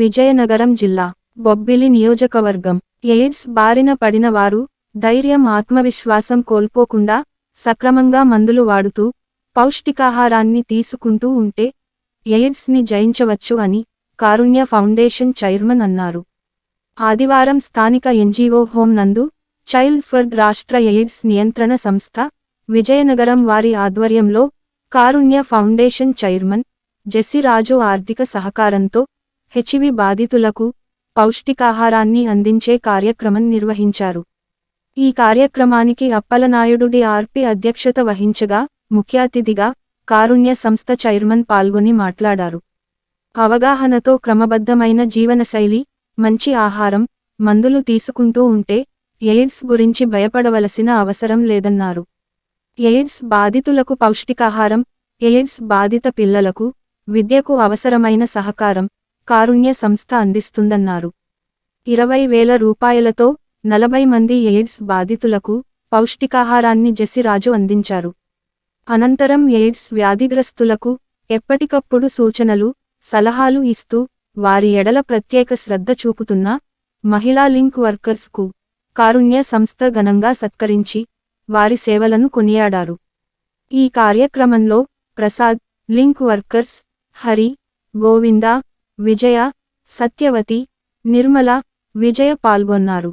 విజయనగరం జిల్లా బొబ్బిలి నియోజకవర్గం. ఎయిడ్స్ బారిన పడిన వారు ధైర్యం ఆత్మవిశ్వాసం కోల్పోకుండా సక్రమంగా మందులు వాడుతూ పౌష్టికాహారాన్ని తీసుకుంటూ ఉంటే ఎయిడ్స్ని జయించవచ్చు అని కారుణ్య ఫౌండేషన్ చైర్మన్ అన్నారు. ఆదివారం స్థానిక ఎన్జీఓ హోం నందు చైల్డ్ ఫర్ రాష్ట్ర ఎయిడ్స్ నియంత్రణ సంస్థ విజయనగరం వారి ఆధ్వర్యంలో కారుణ్య ఫౌండేషన్ చైర్మన్ జెస్సిరాజు ఆర్థిక సహకారంతో హెచ్వి బాధితులకు పౌష్టికాహారాన్ని అందించే కార్యక్రమం నిర్వహించారు. ఈ కార్యక్రమానికి అప్పలనాయుడు డిఆర్పి అధ్యక్షత వహించగా ముఖ్య అతిథిగా కారుణ్య సంస్థ చైర్మన్ పాల్గొని మాట్లాడారు. అవగాహనతో క్రమబద్ధమైన జీవనశైలి మంచి ఆహారం మందులు తీసుకుంటూ ఉంటే ఎయిడ్స్ గురించి భయపడవలసిన అవసరం లేదన్నారు. ఎయిడ్స్ బాధితులకు పౌష్టికాహారం ఎయిడ్స్ బాధిత పిల్లలకు విద్యకు అవసరమైన సహకారం కారుణ్య సంస్థ అందిస్తుందన్నారు. ఇరవై వేల రూపాయలతో నలభై మంది ఎయిడ్స్ బాధితులకు పౌష్టికాహారాన్ని జసిరాజు అందించారు. అనంతరం ఎయిడ్స్ వ్యాధిగ్రస్తులకు ఎప్పటికప్పుడు సూచనలు సలహాలు ఇస్తూ వారి ఎడల ప్రత్యేక శ్రద్ధ చూపుతున్న మహిళా లింక్ వర్కర్స్కు కారుణ్య సంస్థ ఘనంగా సత్కరించి వారి సేవలను కొనియాడారు. ఈ కార్యక్రమంలో ప్రసాద్ లింక్ వర్కర్స్ హరి గోవింద విజయ సత్యవతి నిర్మల విజయ పాల్గొన్నారు.